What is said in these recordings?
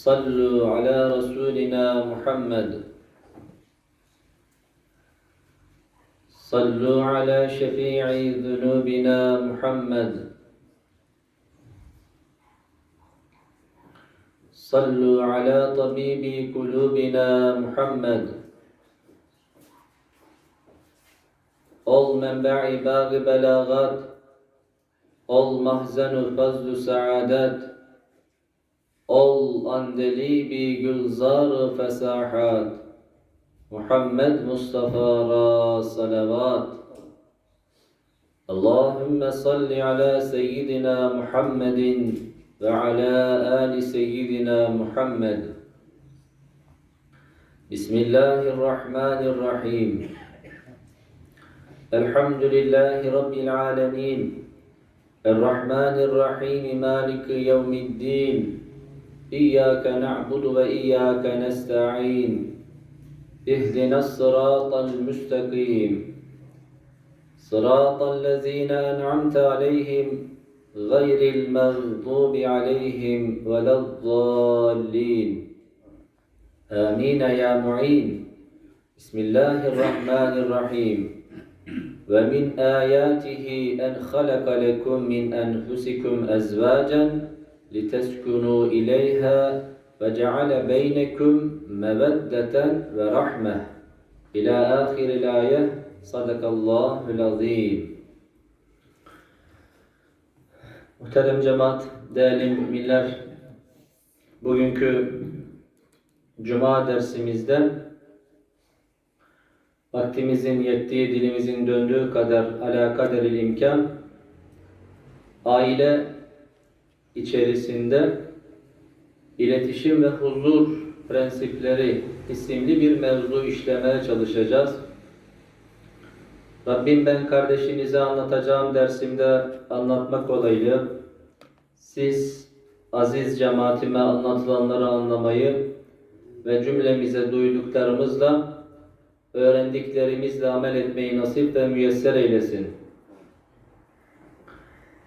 صلوا على رسولنا محمد. صلوا على شفيع ذنوبنا محمد. صلوا على طبيب قلوبنا محمد. Ol menba'i bağı belagat, ol mahzenu fazlu saadet, ol andelibi gülzar fesahat, Muhammed Mustafa ra salavat. Allahümme salli ala seyyidina Muhammedin ve ala ali seyyidina Muhammed. Bismillahirrahmanirrahim. الحمد لله رب العالمين الرحمن الرحيم مالك يوم الدين إياك نعبد وإياك نستعين اهدنا الصراط المستقيم. صراط الذين أنعمت عليهم غير المغضوب عليهم ولا الضالين. آمين يا معين. بسم الله الرحمن الرحيم. ومن آياته أن خلق لكم من أنفسكم أزواجا لتسكنوا إليها وجعل بينكم مودة ورحمة إلى آخر الآية صدق الله العظيم Muhterem cemaat, değerli müminler, bugünkü Cuma dersimizde vaktimizin yettiği, dilimizin döndüğü kadar ala kaderil imkan aile içerisinde iletişim ve huzur prensipleri isimli bir mevzu işlemeye çalışacağız. Rabbim ben kardeşinize anlatacağım dersimde anlatmak olaylı. Siz aziz cemaatime anlatılanları anlamayı ve cümlemize duyduklarımızla öğrendiklerimizle amel etmeyi nasip ve müyesser eylesin.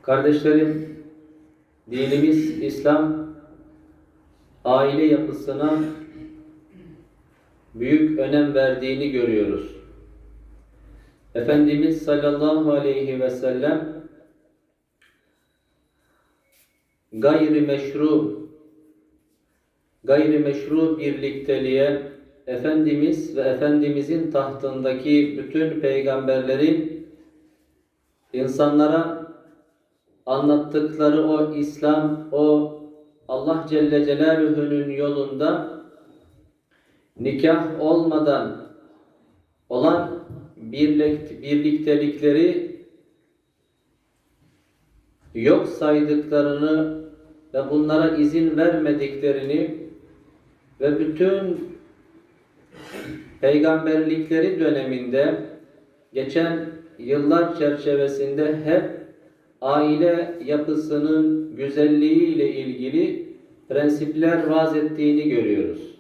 Kardeşlerim, dinimiz İslam aile yapısına büyük önem verdiğini görüyoruz. Efendimiz sallallahu aleyhi ve sellem gayri meşru gayri meşru birlikteliğe Efendimiz ve Efendimizin tahtındaki bütün peygamberlerin insanlara anlattıkları o İslam, o Allah Celle Celaluhu'nun yolunda nikah olmadan olan birlik, birliktelikleri yok saydıklarını ve bunlara izin vermediklerini ve bütün peygamberlikleri döneminde geçen yıllar çerçevesinde hep aile yapısının güzelliği ile ilgili prensipler vaz ettiğini görüyoruz.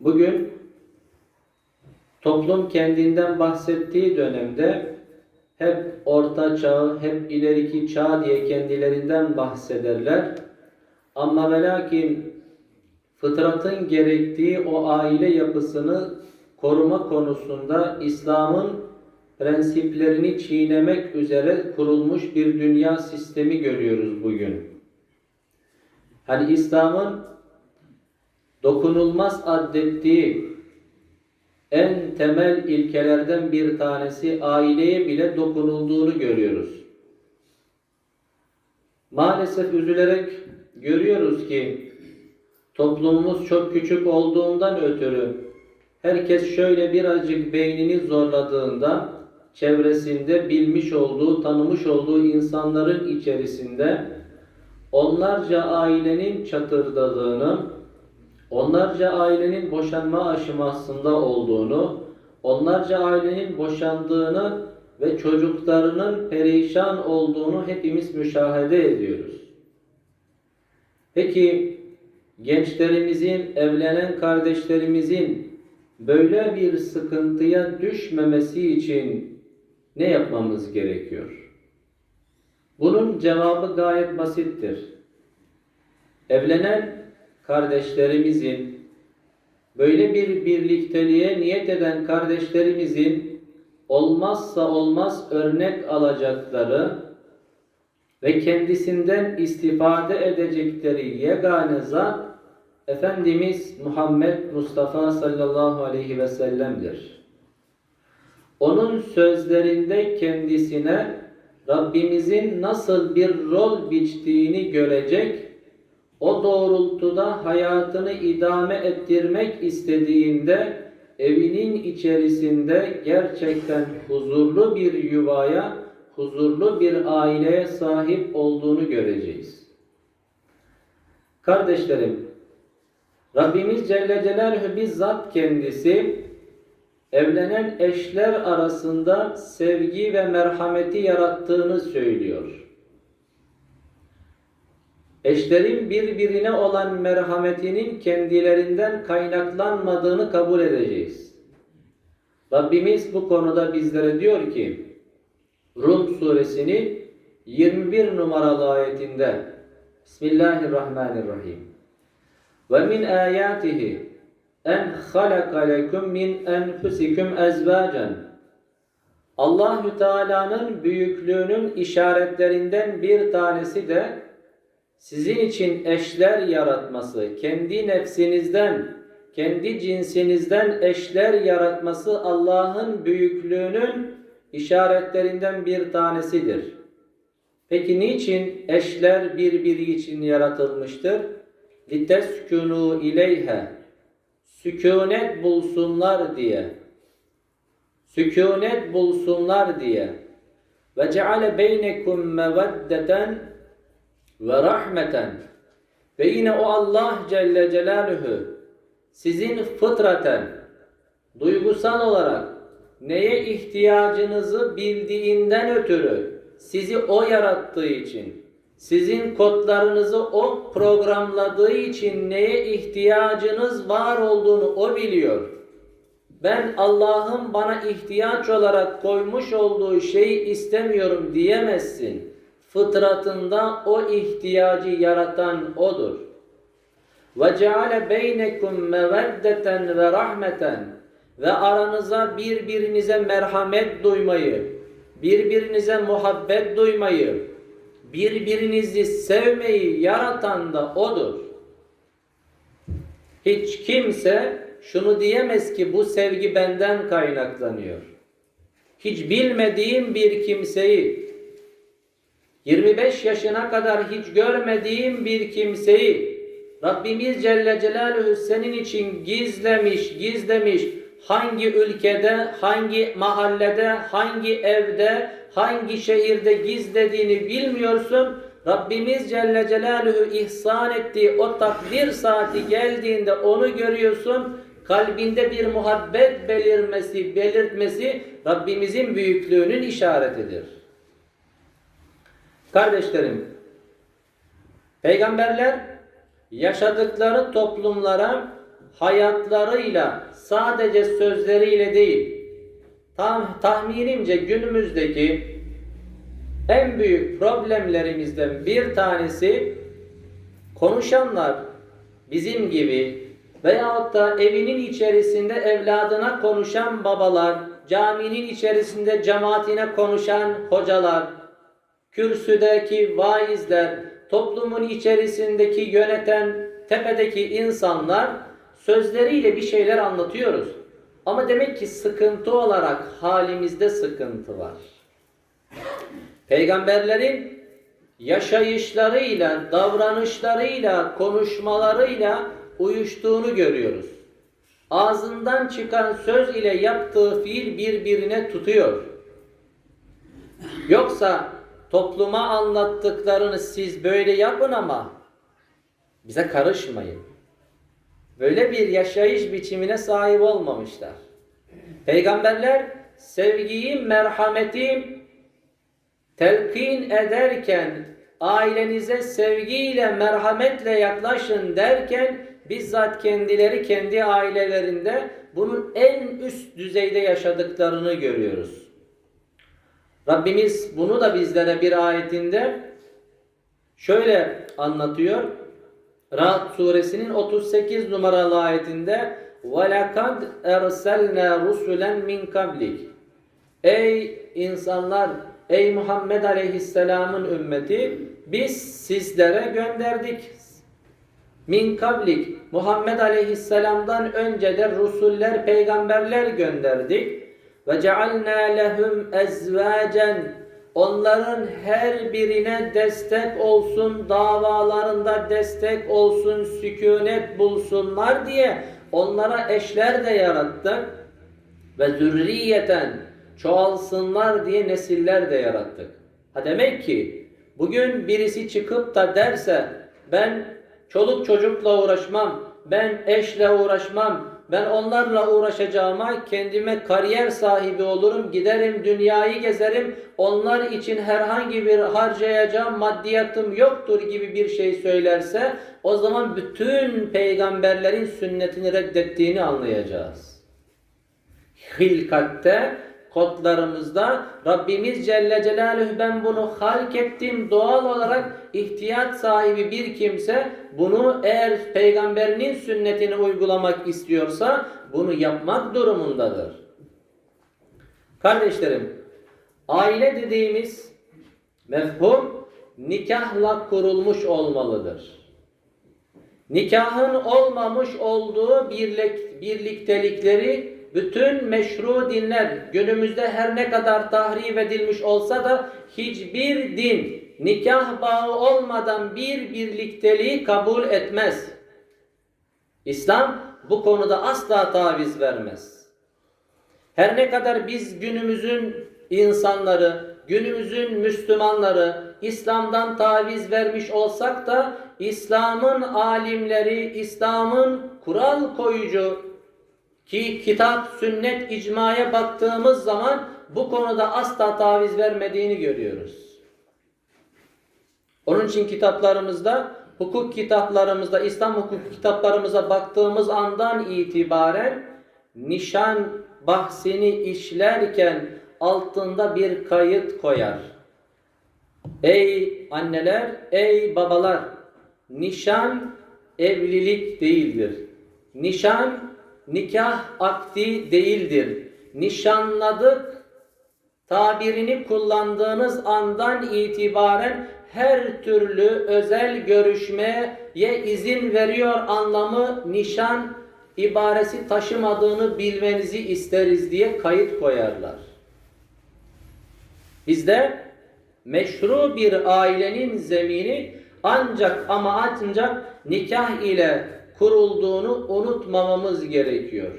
Bugün toplum kendinden bahsettiği dönemde hep orta çağ, hep ileriki çağ diye kendilerinden bahsederler. Ama ve lakin fıtratın gerektiği o aile yapısını koruma konusunda İslam'ın prensiplerini çiğnemek üzere kurulmuş bir dünya sistemi görüyoruz bugün. Hani İslam'ın dokunulmaz addettiği en temel ilkelerden bir tanesi aileye bile dokunulduğunu görüyoruz. Maalesef üzülerek görüyoruz ki toplumumuz çok küçük olduğundan ötürü herkes şöyle birazcık beynini zorladığında çevresinde bilmiş olduğu, tanımış olduğu insanların içerisinde onlarca ailenin çatırdadığını, onlarca ailenin boşanma aşamasında olduğunu, onlarca ailenin boşandığını ve çocuklarının perişan olduğunu hepimiz müşahede ediyoruz. Peki gençlerimizin, evlenen kardeşlerimizin böyle bir sıkıntıya düşmemesi için ne yapmamız gerekiyor? Bunun cevabı gayet basittir. Evlenen kardeşlerimizin, böyle bir birlikteliğe niyet eden kardeşlerimizin olmazsa olmaz örnek alacakları ve kendisinden istifade edecekleri yegane zat Efendimiz Muhammed Mustafa sallallahu aleyhi ve sellem'dir. Onun sözlerinde kendisine Rabbimizin nasıl bir rol biçtiğini görecek, o doğrultuda hayatını idame ettirmek istediğinde evinin içerisinde gerçekten huzurlu bir yuvaya, huzurlu bir aileye sahip olduğunu göreceğiz. Kardeşlerim, Rabbimiz Celle Celaluhu bizzat kendisi evlenen eşler arasında sevgi ve merhameti yarattığını söylüyor. Eşlerin birbirine olan merhametinin kendilerinden kaynaklanmadığını kabul edeceğiz. Rabbimiz bu konuda bizlere diyor ki Rum suresinin 21 numaralı ayetinde Bismillahirrahmanirrahim. Ve min ayatihi en halaka lekum min enfusikum ezvacen. Allahü Teala'nın büyüklüğünün işaretlerinden bir tanesi de sizin için eşler yaratması, kendi nefsinizden, kendi cinsinizden eşler yaratması Allah'ın büyüklüğünün işaretlerinden bir tanesidir. Peki niçin eşler birbiri için yaratılmıştır? لِتَسْكُنُوا اِلَيْهَا Sükunet bulsunlar diye. Sükunet bulsunlar diye. Ve ceale beynekum meveddeten ve rahmeten. Ve yine o Allah Celle Celaluhu sizin fıtraten, duygusal olarak neye ihtiyacınızı bildiğinden ötürü sizi o yarattığı için sizin kodlarınızı o programladığı için neye ihtiyacınız var olduğunu o biliyor. Ben Allah'ın bana ihtiyaç olarak koymuş olduğu şeyi istemiyorum diyemezsin. Fıtratında o ihtiyacı yaratan odur. Beynekum meveddeten ve rahmeten ve aranıza birbirinize merhamet duymayı, birbirinize muhabbet duymayı, birbirinizi sevmeyi yaratan da odur. Hiç kimse şunu diyemez ki bu sevgi benden kaynaklanıyor. Hiç bilmediğim bir kimseyi 25 yaşına kadar hiç görmediğim bir kimseyi Rabbimiz Celle Celaluhu senin için gizlemiş, gizlemiş, hangi ülkede, hangi mahallede, hangi evde, hangi şehirde gizlediğini bilmiyorsun. Rabbimiz Celle Celaluhu ihsan ettiği o takdir saati geldiğinde onu görüyorsun. Kalbinde bir muhabbet belirmesi, belirtmesi Rabbimizin büyüklüğünün işaretidir. Kardeşlerim, peygamberler yaşadıkları toplumlara hayatlarıyla sadece sözleriyle değil tam tahminimce günümüzdeki en büyük problemlerimizden bir tanesi konuşanlar bizim gibi veyahut da evinin içerisinde evladına konuşan babalar, caminin içerisinde cemaatine konuşan hocalar, kürsüdeki vaizler, toplumun içerisindeki yöneten tepedeki insanlar sözleriyle bir şeyler anlatıyoruz. Ama demek ki sıkıntı olarak halimizde sıkıntı var. Peygamberlerin yaşayışlarıyla, davranışlarıyla, konuşmalarıyla uyuştuğunu görüyoruz. Ağzından çıkan söz ile yaptığı fiil birbirine tutuyor. Yoksa topluma anlattıklarını siz böyle yapın ama bize karışmayın. Böyle bir yaşayış biçimine sahip olmamışlar. Peygamberler sevgiyi, merhameti telkin ederken ailenize sevgiyle, merhametle yaklaşın derken bizzat kendileri kendi ailelerinde bunun en üst düzeyde yaşadıklarını görüyoruz. Rabbimiz bunu da bizlere bir ayetinde şöyle anlatıyor. Ra'd suresinin 38 numaralı ayetinde وَلَقَدْ اَرْسَلْنَا رُسُلًا مِنْ قَبْلِكَ Ey insanlar, ey Muhammed Aleyhisselam'ın ümmeti, biz sizlere gönderdik. Min kablik, Muhammed Aleyhisselam'dan önce de rusuller, peygamberler gönderdik. Ve cealna lehum ezvacen Onların her birine destek olsun, davalarında destek olsun, sükunet bulsunlar diye onlara eşler de yarattık. Ve zürriyeten çoğalsınlar diye nesiller de yarattık. Ha demek ki bugün birisi çıkıp da derse ben çoluk çocukla uğraşmam, ben eşle uğraşmam, ben onlarla uğraşacağıma kendime kariyer sahibi olurum, giderim dünyayı gezerim, onlar için herhangi bir harcayacağım maddiyatım yoktur gibi bir şey söylerse o zaman bütün peygamberlerin sünnetini reddettiğini anlayacağız. Hilkatte kodlarımızda Rabbimiz Celle Celaluhu ben bunu halk ettim doğal olarak ihtiyaç sahibi bir kimse bunu eğer peygamberinin sünnetini uygulamak istiyorsa bunu yapmak durumundadır. Kardeşlerim aile dediğimiz mefhum nikahla kurulmuş olmalıdır. Nikahın olmamış olduğu birlik, birliktelikleri bütün meşru dinler günümüzde her ne kadar tahrif edilmiş olsa da hiçbir din nikah bağı olmadan bir birlikteliği kabul etmez. İslam bu konuda asla taviz vermez. Her ne kadar biz günümüzün insanları, günümüzün Müslümanları İslam'dan taviz vermiş olsak da İslam'ın alimleri, İslam'ın kural koyucu ki kitap, sünnet, icmaya baktığımız zaman bu konuda asla taviz vermediğini görüyoruz. Onun için kitaplarımızda, hukuk kitaplarımızda, İslam hukuk kitaplarımıza baktığımız andan itibaren nişan bahsini işlerken altında bir kayıt koyar. Ey anneler, ey babalar, nişan evlilik değildir. Nişan nikah akdi değildir. Nişanladık tabirini kullandığınız andan itibaren her türlü özel görüşmeye izin veriyor anlamı nişan ibaresi taşımadığını bilmenizi isteriz diye kayıt koyarlar. Bizde meşru bir ailenin zemini ancak ama ancak nikah ile kurulduğunu unutmamamız gerekiyor.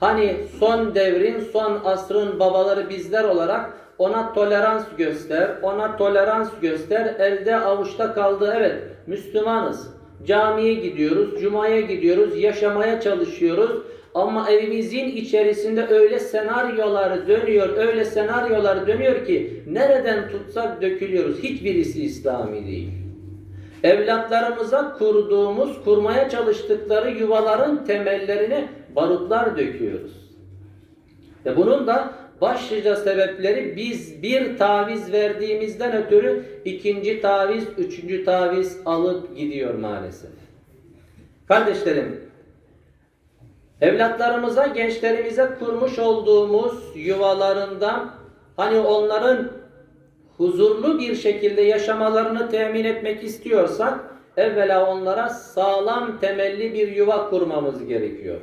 Hani son devrin, son asrın babaları bizler olarak ona tolerans göster, ona tolerans göster, elde avuçta kaldı. Evet, Müslümanız. Camiye gidiyoruz, cumaya gidiyoruz, yaşamaya çalışıyoruz. Ama evimizin içerisinde öyle senaryolar dönüyor, öyle senaryolar dönüyor ki nereden tutsak dökülüyoruz. Hiçbirisi İslami değil. Evlatlarımıza kurduğumuz, kurmaya çalıştıkları yuvaların temellerine barutlar döküyoruz. Ve bunun da başlıca sebepleri biz bir taviz verdiğimizden ötürü ikinci taviz, üçüncü taviz alıp gidiyor maalesef. Kardeşlerim, evlatlarımıza, gençlerimize kurmuş olduğumuz yuvalarından hani onların huzurlu bir şekilde yaşamalarını temin etmek istiyorsak evvela onlara sağlam temelli bir yuva kurmamız gerekiyor.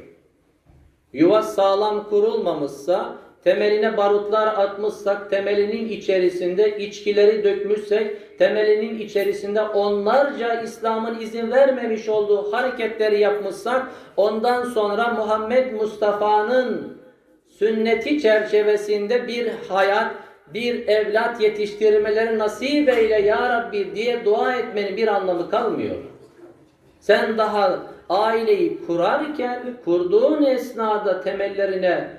Yuva sağlam kurulmamışsa, temeline barutlar atmışsak, temelinin içerisinde içkileri dökmüşsek, temelinin içerisinde onlarca İslam'ın izin vermemiş olduğu hareketleri yapmışsak, ondan sonra Muhammed Mustafa'nın sünneti çerçevesinde bir hayat, bir evlat yetiştirmeleri nasip eyle ya Rabbi diye dua etmenin bir anlamı kalmıyor. Sen daha aileyi kurarken kurduğun esnada temellerine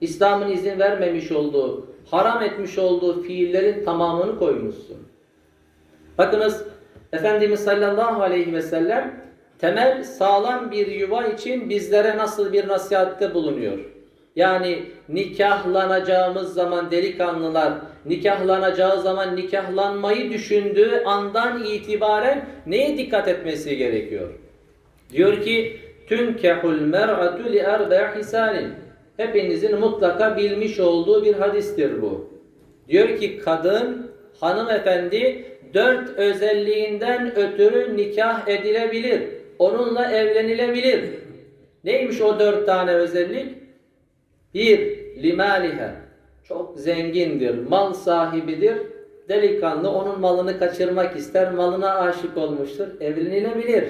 İslam'ın izin vermemiş olduğu, haram etmiş olduğu fiillerin tamamını koymuşsun. Bakınız Efendimiz sallallahu aleyhi ve sellem temel sağlam bir yuva için bizlere nasıl bir nasihatte bulunuyor. Yani nikahlanacağımız zaman delikanlılar nikahlanacağı zaman nikahlanmayı düşündüğü andan itibaren neye dikkat etmesi gerekiyor? Diyor ki tünkehul mer'atu li erbe' hisalin. Hepinizin mutlaka bilmiş olduğu bir hadistir bu. Diyor ki kadın, hanımefendi dört özelliğinden ötürü nikah edilebilir. Onunla evlenilebilir. Neymiş o dört tane özellik? Bir, limalihe. Çok zengindir, mal sahibidir. Delikanlı onun malını kaçırmak ister, malına aşık olmuştur. Evlenilebilir.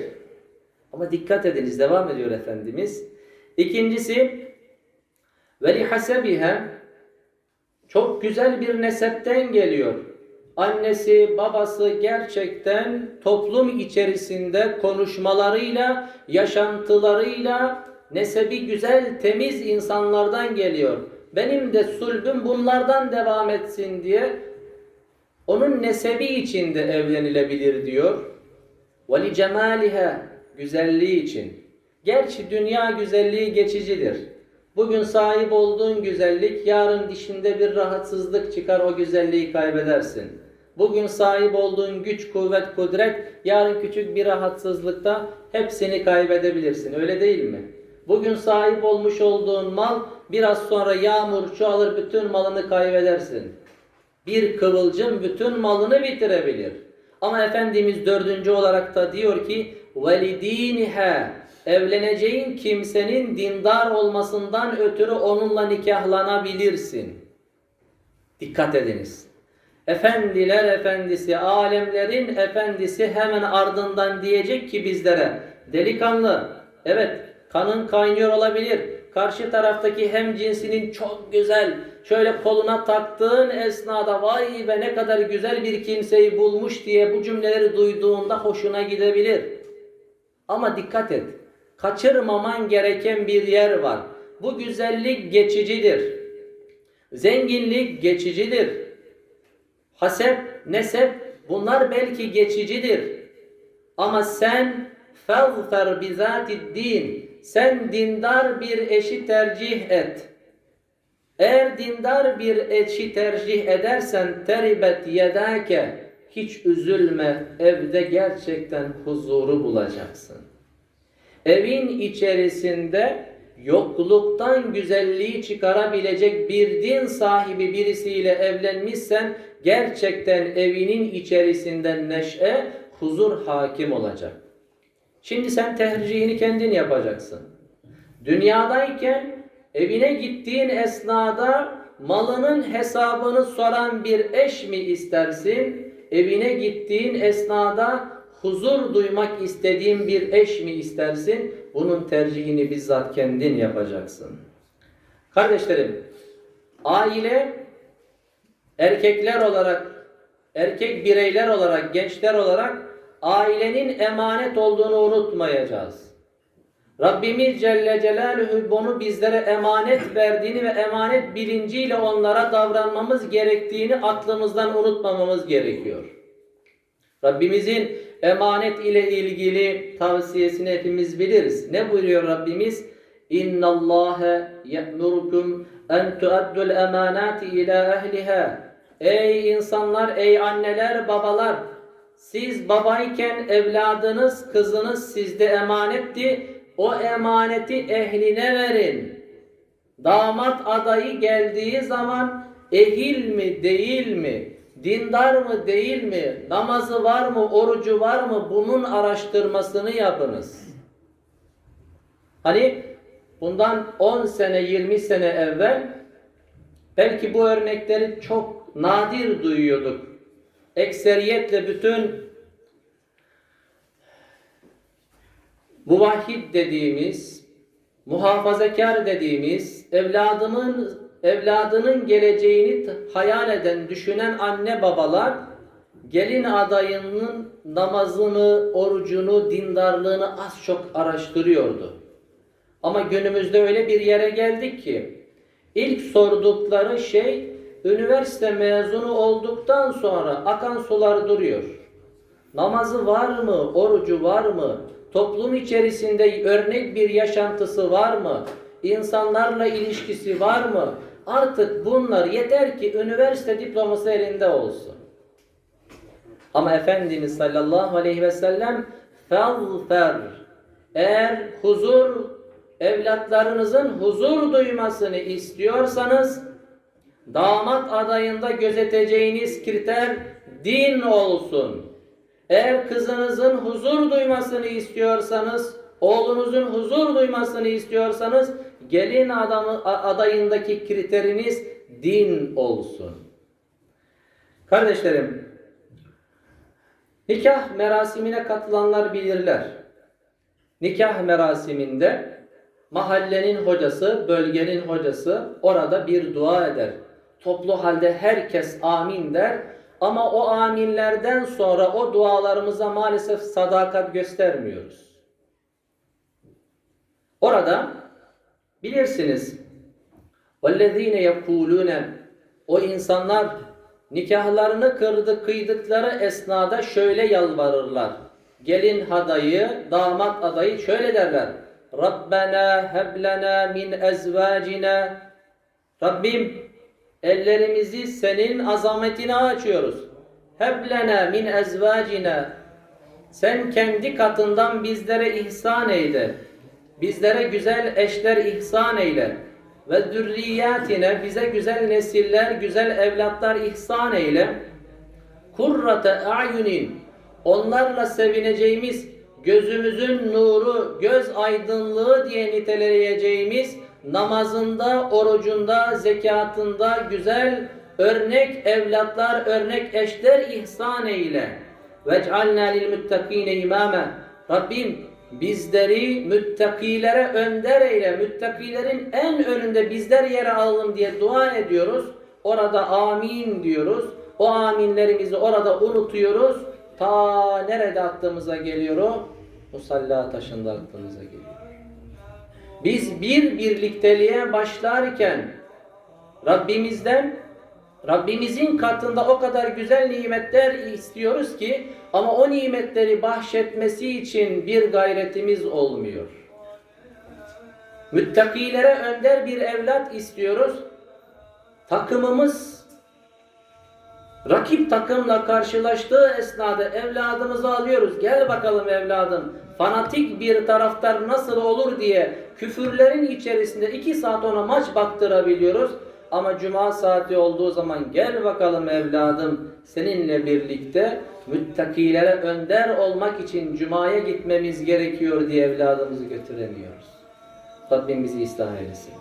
Ama dikkat ediniz, devam ediyor Efendimiz. İkincisi, ve lihasebihe çok güzel bir nesepten geliyor. Annesi, babası gerçekten toplum içerisinde konuşmalarıyla, yaşantılarıyla nesebi güzel, temiz insanlardan geliyor. Benim de sulbüm bunlardan devam etsin diye onun nesebi içinde evlenilebilir diyor. Ve cemalihe güzelliği için. Gerçi dünya güzelliği geçicidir. Bugün sahip olduğun güzellik yarın dişinde bir rahatsızlık çıkar o güzelliği kaybedersin. Bugün sahip olduğun güç, kuvvet, kudret yarın küçük bir rahatsızlıkta hepsini kaybedebilirsin. Öyle değil mi? Bugün sahip olmuş olduğun mal biraz sonra yağmur çoğalır bütün malını kaybedersin. Bir kıvılcım bütün malını bitirebilir. Ama Efendimiz dördüncü olarak da diyor ki velidinihe evleneceğin kimsenin dindar olmasından ötürü onunla nikahlanabilirsin. Dikkat ediniz. Efendiler efendisi, alemlerin efendisi hemen ardından diyecek ki bizlere delikanlı, evet kanın kaynıyor olabilir. Karşı taraftaki hem cinsinin çok güzel, şöyle koluna taktığın esnada vay be ne kadar güzel bir kimseyi bulmuş diye bu cümleleri duyduğunda hoşuna gidebilir. Ama dikkat et, kaçırmaman gereken bir yer var. Bu güzellik geçicidir. Zenginlik geçicidir. Hasep, nesep bunlar belki geçicidir. Ama sen فَظْفَرْ بِذَاتِ din sen dindar bir eşi tercih et. Eğer dindar bir eşi tercih edersen teribet yedake hiç üzülme evde gerçekten huzuru bulacaksın. Evin içerisinde yokluktan güzelliği çıkarabilecek bir din sahibi birisiyle evlenmişsen gerçekten evinin içerisinde neşe, huzur hakim olacak. Şimdi sen tercihini kendin yapacaksın. Dünyadayken evine gittiğin esnada malının hesabını soran bir eş mi istersin? Evine gittiğin esnada huzur duymak istediğin bir eş mi istersin? Bunun tercihini bizzat kendin yapacaksın. Kardeşlerim, aile erkekler olarak, erkek bireyler olarak, gençler olarak ailenin emanet olduğunu unutmayacağız. Rabbimiz Celle Celaluhu bunu bizlere emanet verdiğini ve emanet bilinciyle onlara davranmamız gerektiğini aklımızdan unutmamamız gerekiyor. Rabbimizin emanet ile ilgili tavsiyesini hepimiz biliriz. Ne buyuruyor Rabbimiz? İnna Allahe ye'murukum en tuaddul emanati ila ehliha. Ey insanlar, ey anneler, babalar, siz babayken evladınız, kızınız sizde emanetti. O emaneti ehline verin. Damat adayı geldiği zaman ehil mi değil mi? Dindar mı değil mi? Namazı var mı? Orucu var mı? Bunun araştırmasını yapınız. Hani bundan 10 sene 20 sene evvel belki bu örnekleri çok nadir duyuyorduk. Ekseriyetle bütün muvahhid dediğimiz, muhafazakar dediğimiz, evladımın evladının geleceğini hayal eden, düşünen anne babalar gelin adayının namazını, orucunu, dindarlığını az çok araştırıyordu. Ama günümüzde öyle bir yere geldik ki ilk sordukları şey üniversite mezunu olduktan sonra akan sular duruyor. Namazı var mı? Orucu var mı? Toplum içerisinde örnek bir yaşantısı var mı? İnsanlarla ilişkisi var mı? Artık bunlar yeter ki üniversite diploması elinde olsun. Ama Efendimiz sallallahu aleyhi ve sellem fazfer eğer huzur evlatlarınızın huzur duymasını istiyorsanız damat adayında gözeteceğiniz kriter din olsun. Eğer kızınızın huzur duymasını istiyorsanız, oğlunuzun huzur duymasını istiyorsanız gelin adamı adayındaki kriteriniz din olsun. Kardeşlerim, nikah merasimine katılanlar bilirler. Nikah merasiminde mahallenin hocası, bölgenin hocası orada bir dua eder. Toplu halde herkes amin der. Ama o aminlerden sonra o dualarımıza maalesef sadakat göstermiyoruz. Orada bilirsiniz وَالَّذ۪ينَ يَقُولُونَ O insanlar nikahlarını kırdı, kıydıkları esnada şöyle yalvarırlar. Gelin adayı, damat adayı şöyle derler. Rabbena heblena min ezvacina Rabbim ellerimizi senin azametine açıyoruz. Heblena min ezvacina sen kendi katından bizlere ihsan eyle. Bizlere güzel eşler ihsan eyle. Ve zürriyatine bize güzel nesiller, güzel evlatlar ihsan eyle. Kurrate a'yunin onlarla sevineceğimiz gözümüzün nuru, göz aydınlığı diye niteleyeceğimiz namazında, orucunda, zekatında güzel örnek evlatlar, örnek eşler ihsan eyle. Vec'alna lil muttakine imame. Rabbim bizleri müttakilere önder eyle. Müttakilerin en önünde bizler yere alalım diye dua ediyoruz. Orada amin diyoruz. O aminlerimizi orada unutuyoruz. Ta nerede aklımıza geliyor o? Musalla taşında aklımıza geliyor. Biz bir birlikteliğe başlarken Rabbimizden Rabbimizin katında o kadar güzel nimetler istiyoruz ki ama o nimetleri bahşetmesi için bir gayretimiz olmuyor. Müttakilere önder bir evlat istiyoruz. Takımımız rakip takımla karşılaştığı esnada evladımızı alıyoruz. Gel bakalım evladım. Fanatik bir taraftar nasıl olur diye küfürlerin içerisinde iki saat ona maç baktırabiliyoruz. Ama cuma saati olduğu zaman gel bakalım evladım seninle birlikte müttakilere önder olmak için cumaya gitmemiz gerekiyor diye evladımızı götüremiyoruz. Rabbim bizi ıslah eylesin.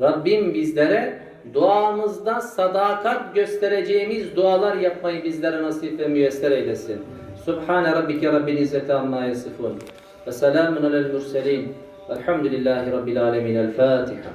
Rabbim bizlere duamızda sadakat göstereceğimiz dualar yapmayı bizlere nasip ve müyesser eylesin. Subhane rabbike rabbil izzeti amma yasifun. Ve selamun alel murselin. Velhamdülillahi rabbil alemin. El Fatiha.